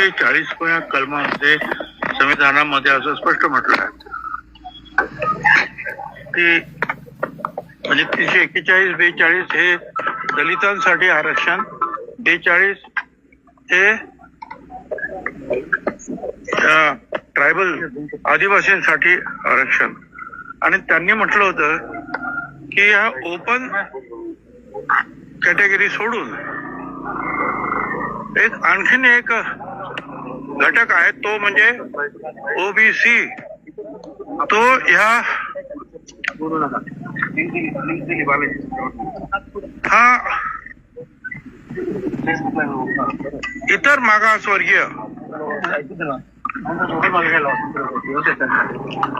एकशे चाळीसव्या कलमामध्ये संविधानामध्ये असं स्पष्ट म्हटलं आहे. की म्हणजे तीनशे एक्केचाळीस बेचाळीस हे दलितांसाठी आरक्षण बेचाळीस हे ट्रायबल आदिवासींसाठी आरक्षण. आणि त्यांनी म्हटलं होतं की या ओपन कॅटेगरी सोडून एक आणखीन एक घटक आहे तो म्हणजे ओबीसी तो ह्या हा इतर मागासवर्गीय.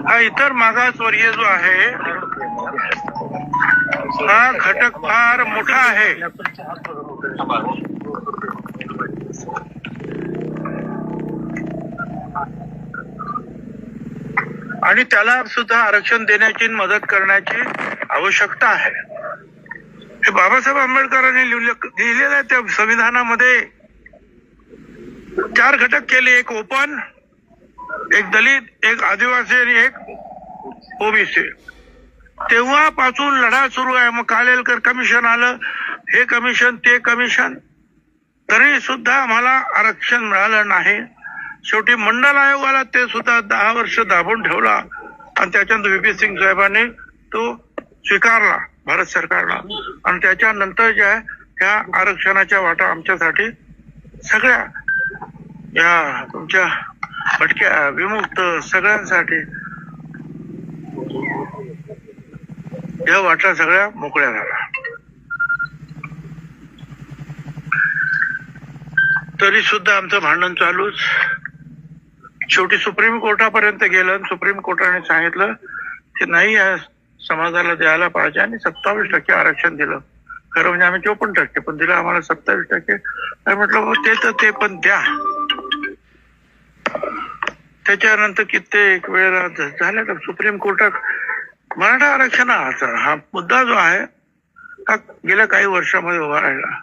हा इतर मागासवर्गीय जो आहे हा घटक फार मोठा आहे. आणि त्याला सुद्धा आरक्षण देण्याची मदत करण्याची आवश्यकता आहे. हे बाबासाहेब आंबेडकरांनी लिहिलं लिहिलेलं आहे त्या संविधानामध्ये. चार घटक केले एक ओपन एक दलित एक आदिवासी आणि एक ओबीसी. तेव्हापासून लढा सुरू आहे. मग कालेलकर कमिशन आलं हे कमिशन ते कमिशन तरी सुद्धा आम्हाला आरक्षण मिळालं नाही. शेवटी मंडल आयोगाला ते सुद्धा दहा वर्ष दाबून ठेवला. आणि त्याच्यानंतर व्ही सिंग साहेबांनी तो स्वीकारला भारत सरकारला. आणि त्याच्यानंतर ज्या ह्या आरक्षणाच्या वाटा आमच्यासाठी सगळ्या या तुमच्या भटक्या विमुक्त सगळ्यांसाठी या वाटा सगळ्या मोकळ्या झाल्या. तरी सुद्धा आमचं भांडण चालूच. शेवटी सुप्रीम कोर्टापर्यंत गेलं आणि सुप्रीम कोर्टाने सांगितलं की नाही या समाजाला द्यायला पाहिजे आणि सत्तावीस टक्के आरक्षण दिलं. खरं म्हणजे आम्ही चोपन्न टक्के पण दिलं आम्हाला सत्तावीस टक्के. म्हटलं हो, ते तर ते पण द्या. त्याच्यानंतर कित्येक वेळेला झ- झालं तर सुप्रीम कोर्टात मराठा आरक्षणाचा हा मुद्दा जो आहे हा गेल्या काही वर्षामध्ये उभा राहिला.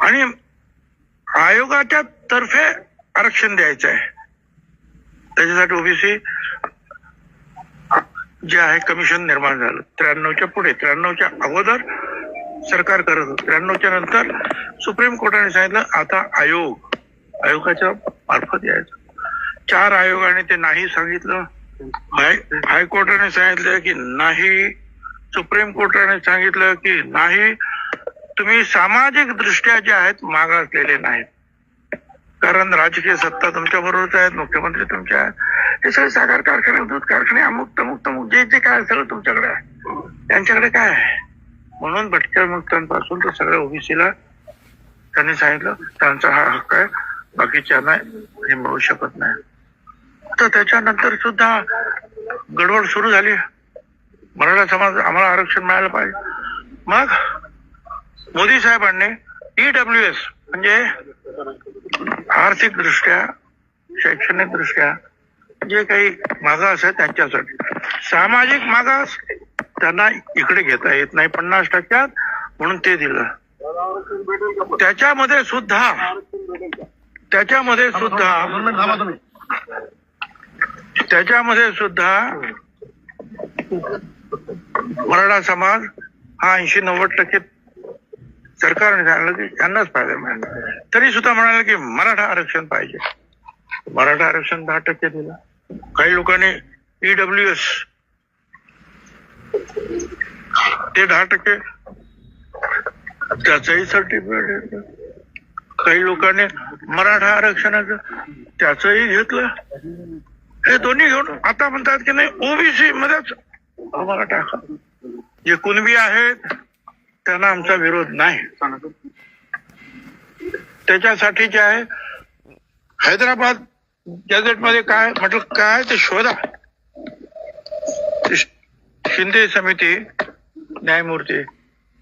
आणि आयोगाच्या तर्फे आरक्षण द्यायचं आहे. त्याच्यासाठी ओबीसी जे आहे कमिशन निर्माण झालं. त्र्याण्णवच्या पुढे त्र्याण्णवच्या अगोदर सरकार करत होतं. त्र्याण्णवच्या नंतर सुप्रीम कोर्टाने सांगितलं आता आयोग आयोगाच्या मार्फत यायचं. चार आयोगाने ते नाही सांगितलं. हाय हायकोर्टाने सांगितलं की नाही. सुप्रीम कोर्टाने सांगितलं की नाही. तुम्ही सामाजिक दृष्ट्या जे आहेत मागासलेले नाहीत. कारण राजकीय सत्ता तुमच्या बरोबरच आहेत मुख्यमंत्री तुमच्या आहेत. हे सगळे साखर कारखाने दूध कारखाने अमुक तमुक तमुक जे जे काय सगळं तुमच्याकडे आहे. त्यांच्याकडे काय आहे? म्हणून भटक्या मुक्तांपासून तर सगळ्या ओबीसीला त्यांनी सांगितलं त्यांचा हा हक्क आहे बाकीच्यांना हे मिळू शकत नाही. तर त्याच्यानंतर सुद्धा गडबड सुरू झाली. मराठा समाज आम्हाला आरक्षण मिळालं पाहिजे. मग मोदी साहेबांनी ईडब्ल्यू एस म्हणजे आर्थिक दृष्ट्या शैक्षणिक दृष्ट्या जे काही मागास आहे त्यांच्यासाठी. सामाजिक मागास त्यांना इकडे घेता येत नाही पन्नास टक्क्यात म्हणून ते दिलं. त्याच्यामध्ये सुद्धा त्याच्यामध्ये सुद्धा त्याच्यामध्ये सुद्धा मराठा समाज हा ऐंशी नव्वद टक्के सरकारने सांगितलं की यांनाच फायदा मिळाला तरी सुद्धा म्हणाले की मराठा आरक्षण पाहिजे. मराठा आरक्षण दहा टक्के दिलं. काही लोकांनी ईडब्ल्यू एस ते दहा टक्के त्याचंही सर्टिफिकेट काही लोकांनी मराठा आरक्षणाचं त्याचंही घेतलं. हे दोन्ही घेऊन आता म्हणतात की नाही ओबीसी मध्येच आम्हाला टाका. जे कुणबी आहेत त्यांना आमचा विरोध नाही. त्याच्यासाठी जे आहे हैदराबाद गॅझेटमध्ये काय म्हटलं काय ते शोधा. शिंदे समिती न्यायमूर्ती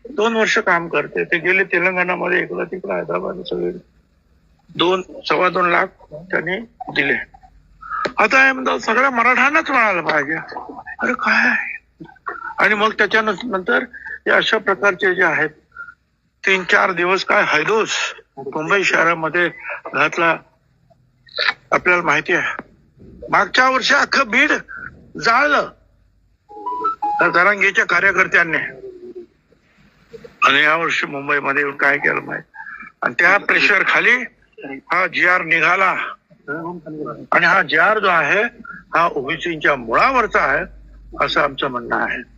दोन वर्ष काम करते. ते गेले तेलंगणामध्ये इकडं तिकडं हैदराबाद सगळे दोन सव्वा दोन लाख त्यांनी दिले. आता हे म्हणतात सगळ्या मराठ्यांनाच मिळालं पाहिजे. अरे काय आहे? आणि मग त्याच्यानंतर हे अशा प्रकारचे जे आहेत तीन चार दिवस काय हैदोस मुंबई शहरामध्ये घातला. आपल्याला माहिती आहे. मागच्या वर्षी अख्खं बीड जाळलं. त्या जरांगीच्या कार्यकर्त्यांनी. आणि यावर्षी मुंबईमध्ये येऊन काय केलं माहिती? आणि त्या प्रेशर खाली हा जी आर निघाला. आणि हा जी आर जो आहे हा ओबीसीच्या मुळावरचा आहे असं आमचं म्हणणं आहे.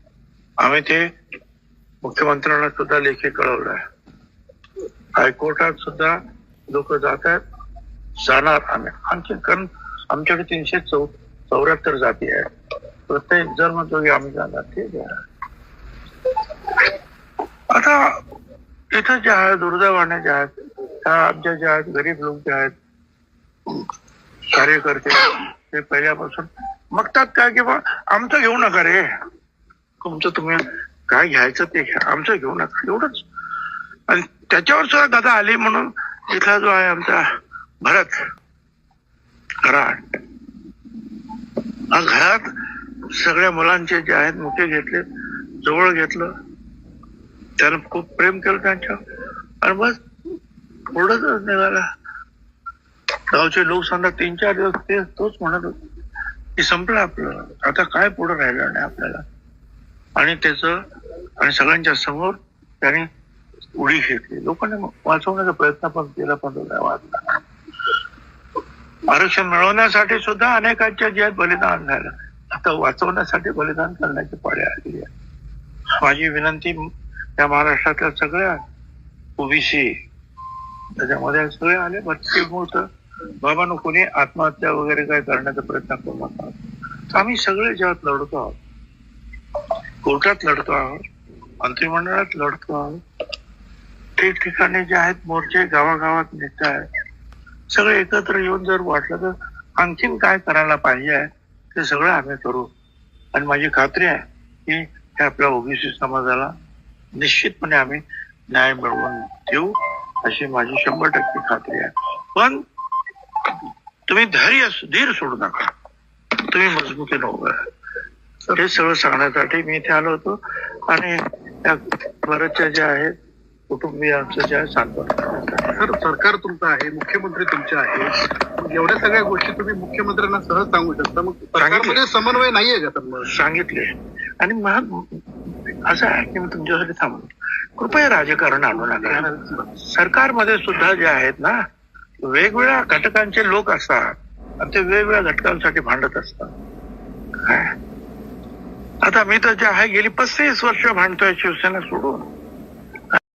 आम्ही ते मुख्यमंत्र्यांना सुद्धा लेखी कळवलं आहे हायकोर्टात सुद्धा लोक जात आहेत. जाणार आम्ही. आणखी कारण आमच्याकडे तीनशे चौ चौऱ्याहत्तर जाती आहेत. प्रत्येक जर म्हणतो की आम्ही जाणार ते आता इथं जे आहे दुर्दैवाने जे आहेत त्या आमच्या ज्या आहेत गरीब लोक जे आहेत कार्यकर्ते ते पहिल्यापासून मागतात काय की? बा आमचं घेऊ नका रे. तुमचं तुम्ही? काय घ्यायचं ते घ्या. आमचं घेऊ नका. एवढंच. आणि त्याच्यावर सुद्धा गदा आली म्हणून इथला जो आहे आमचा भरत कराड हा घरात सगळ्या मुलांचे जे आहेत मोठे घेतले जवळ घेतलं. त्यानं खूप प्रेम केलं त्यांच्या आणि बस पुढंच निघाला. गावचे लोक सांगतात तीन चार दिवस ते तोच म्हणत होते. की संपलं आपलं. आता काय पुढं राहिलं नाही आपल्याला? आणि त्याच आणि सगळ्यांच्या समोर त्याने उडी घेतली. लोकांनी वाचवण्याचा प्रयत्न पण केला पण वाचला. आरक्षण मिळवण्यासाठी सुद्धा अनेकांच्या जे बलिदान झालं. आता वाचवण्यासाठी बलिदान करण्याची पाळी आली आहे. माझी विनंती त्या महाराष्ट्रातल्या सगळ्या ओबीसी त्याच्यामध्ये सगळे आले बच्चे मूर्त बाबांनो कोणी आत्महत्या वगैरे काय करण्याचा प्रयत्न करू नका. तर आम्ही सगळे जगात लढतो आहोत. कोर्टात लढतो. आहोत मंत्रिमंडळात लढतो. आहोत ठिकठिकाणी जे आहेत मोर्चे गावागावात नेते आहेत सगळे एकत्र येऊन जर वाटलं तर आणखीन काय करायला पाहिजे ते सगळं आम्ही करू. आणि माझी खात्री आहे की हे आपल्या ओबीसी समाजाला निश्चितपणे आम्ही न्याय मिळवून देऊ अशी माझी शंभर टक्के खात्री आहे. पण तुम्ही धैर्य धीर सोडू नका. तुम्ही मजबूतीनं उभं राहा. हे सगळं सांगण्यासाठी मी इथे आलो होतो. आणि बऱ्याचशा ज्या आहेत कुटुंबियांचं जे आहे सांत्वन करण्यासाठी. सर सरकार तुमचं आहे मुख्यमंत्री तुमचे मग एवढ्या सगळ्या गोष्टी तुम्ही मुख्यमंत्र्यांना सहज सांगू शकता. मग सरकारमध्ये समन्वय नाहीये का तर सांगितले. आणि मग असं आहे की मी तुमच्यासाठी थांबलो. कृपया राजकारण आणू नका. सरकारमध्ये सुद्धा जे आहेत ना वेगवेगळ्या घटकांचे लोक असतात. आणि ते वेगवेगळ्या घटकांसाठी भांडत असतात. आता मी तर जे आहे गेली पस्तीस वर्ष भांडतोय शिवसेना सोडून.